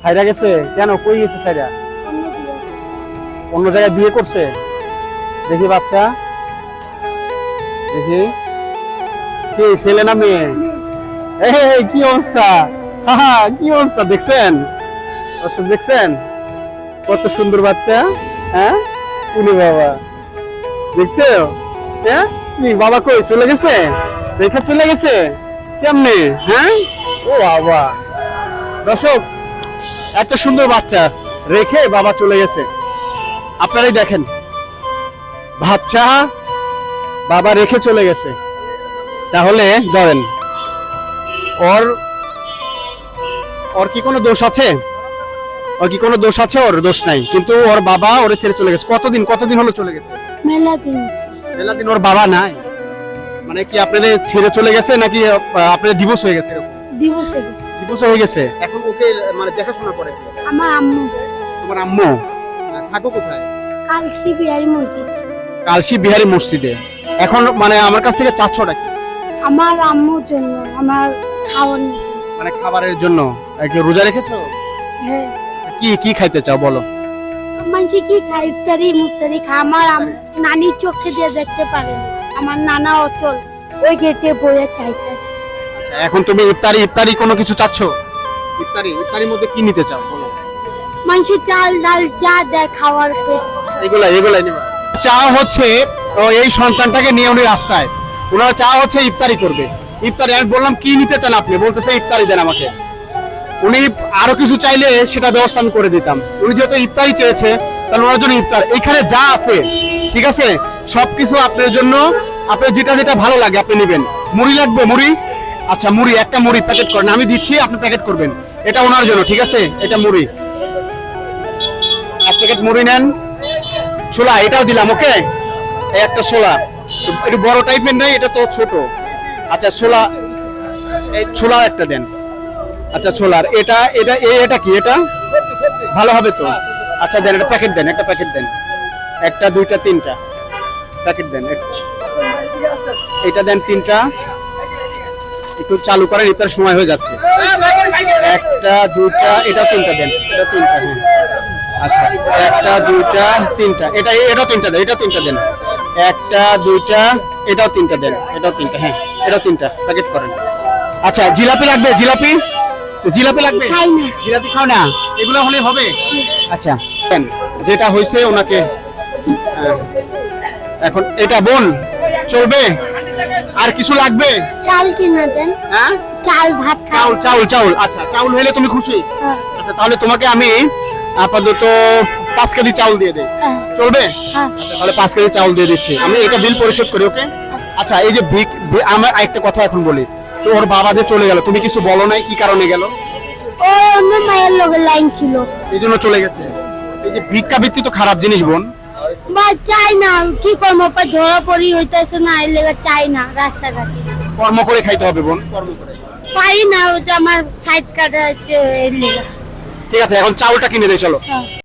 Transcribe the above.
সাইরা গেছে? কেন? কই গেছে সাইরা? অন্য জায়গায় বিয়ে করছে? দেখি বাচ্চা। দেখি। ছেলে না মেয়ে? এই কি অবস্থা? কি অবস্থা? দেখছেন? দেখছেন? কত সুন্দর বাচ্চা হ্যাঁ? উনি বাবা। দেখছ? হ্যাঁ? কি, বাবা কই? চলে গেছে? রেখা চলে গেছে? কেমনে? হ্যাঁ? ও বাবা। দর্শক এত সুন্দর বাচ্চা রেখে বাবা চলে গেছে। আপনারাই দেখেন। বাচ্চা বাবা রেখে চলে গেছে। তাহলে ধরেন ওর ওর কি কোনো দোষ আছে? ওর কি কোনো দোষ আছে? ওর দোষ নাই। কিন্তু ওর বাবা ওরে ছেড়ে চলে গেছে। কতদিন কতদিন হলো চলে গেছে? মেলা দিন মেলা দিন ওর বাবা নাই। মানে কি আপনাদের ছেড়ে চলে গেছে নাকি আপনাদের ডিভোর্স হয়ে গেছে? দিবসে গেছে। ডিভোর্স হয়ে গেছে? এখন ওকে মানে দেখাশোনা করে? আমার আম্মু। তোমার আম্মু? থাকো কোথায়? কালসি বিহারি মসজিদ। কালসি বিহারি মসজিদে। এখন মানে আমার কাছ থেকে চাচ্ছটা কি? আমার আম্মুর জন্য আমার খাওয়ার মানে খাবারের জন্য। কি রোজা রেখেছো? হ্যাঁ। কি কি খাইতে চাও বলো। মানুষে কি খায় ইফতারি মুফতারি খায় আমার আম- নানি চোখে দিয়ে দেখতে পারে আমার নানা অচল। ওই গেটে বইয়ে চাইতেছে। এখন তুমি ইফতারি ইফতারি কোনো কিছু চাচ্ছ? ইফতারি ইফতারির মধ্যে কি নিতে চাও বলো? মানুষে চাল ডাল যা দেয় খাওয়ার পেট এগুলা এগুলাই নিবা। চা হচ্ছে ও এই সন্তানটাকে নিয়ে উনি রাস্তায়। ওনারা চা হচ্ছে ইফতারি করবে। ইফতারি আমি বললাম কি নিতে চান আপনি? বলতেছে ইফতারি দেন আমাকে। উনি আরও কিছু চাইলে সেটা ব্যবস্থা আমি করে দিতাম। উনি যেহেতু ইফতারি চেয়েছে তাহলে ওনার জন্য ইফতার। এখানে যা আছে ঠিক আছে? সবকিছু আপনার জন্য আপনার যেটা যেটা ভালো লাগে আপনি নেবেন। মুড়ি লাগবে মুড়ি? আচ্ছা মুড়ি, একটা মুড়ি প্যাকেট করেন। আমি দিচ্ছি, আপনি প্যাকেট করবেন। এটা ওনার জন্য, ঠিক আছে? এটা মুড়ি। এক প্যাকেট মুড়ি নেন। ছোলা, এটাও দিলাম ওকে একটা ছোলা। একটু বড় টাইপের নেই, এটা তো ছোট। আচ্ছা ছোলা, এই ছোলা একটা দেন। আচ্ছা ছোলার, এটা এটা এটা কি, এটা? ভালো হবে তো? আচ্ছা দেন, একটা প্যাকেট দেন, একটা প্যাকেট দেন। একটা, দুইটা, তিনটা। প্যাকেট দেন এটা দেন তিনটা। একটু চালু করেন ইতার সময় হয়ে যাচ্ছে। একটা দুইটা এটা তিনটা দেন এটা তিনটা হ্যাঁ। আচ্ছা একটা দুইটা তিনটা এটা এটাও তিনটা দেন এটা তিনটা দেন। একটা দুইটা এটাও তিনটা দেন এটাও তিনটা হ্যাঁ এটাও তিনটা প্যাকেট করেন। আচ্ছা জিলাপি লাগবে জিলাপি? জিলাপি লাগবে? খাই না। জিলাপি খাও না? এগুলো হলে হবে? আচ্ছা দেন। যেটা হয়েছে ওনাকে হ্যাঁ। এখন এটা বোন চলবে? আর কিছু লাগবে? চাল কিনা দেন। হ্যাঁ? চাল ভাত খাও চাউল চাউল চাউল। আচ্ছা চাউল হলে তুমি খুশি। হ্যাঁ, আচ্ছা তাহলে তোমাকে আমি আপাতত পাঁচ কেজি চাউল দিয়ে দেই। হ্যাঁ, চলবে? হ্যাঁ। আচ্ছা তাহলে পাঁচ কেজি চাউল দিয়ে দিচ্ছি। আমি এটা বিল পরিশোধ করি ওকে? আচ্ছা। এই যে ভিক আমার একটা কথা এখন বলি। তো ওর বাবা যে চলে গেল তুমি কিছু বলো নাই কি কারণে গেল? ও অন্য মায়ের লোকের লাইন ছিল। এই জন্য চলে গেছে। এই যে ভিক্ষাবৃত্তি তো খারাপ জিনিস বোন। বা চাই না কি করব? পা ধরা পড়ি হইতেছে না এর লেগে চাই না রাস্তাঘাটে। কর্ম করে খাইতে হবে বোন। কর্ম করে। পারি না ওটা আমার সাইড কাটা এর লেগে। ঠিক আছে এখন চাউলটা কিনে দেয় চলো। হ্যাঁ।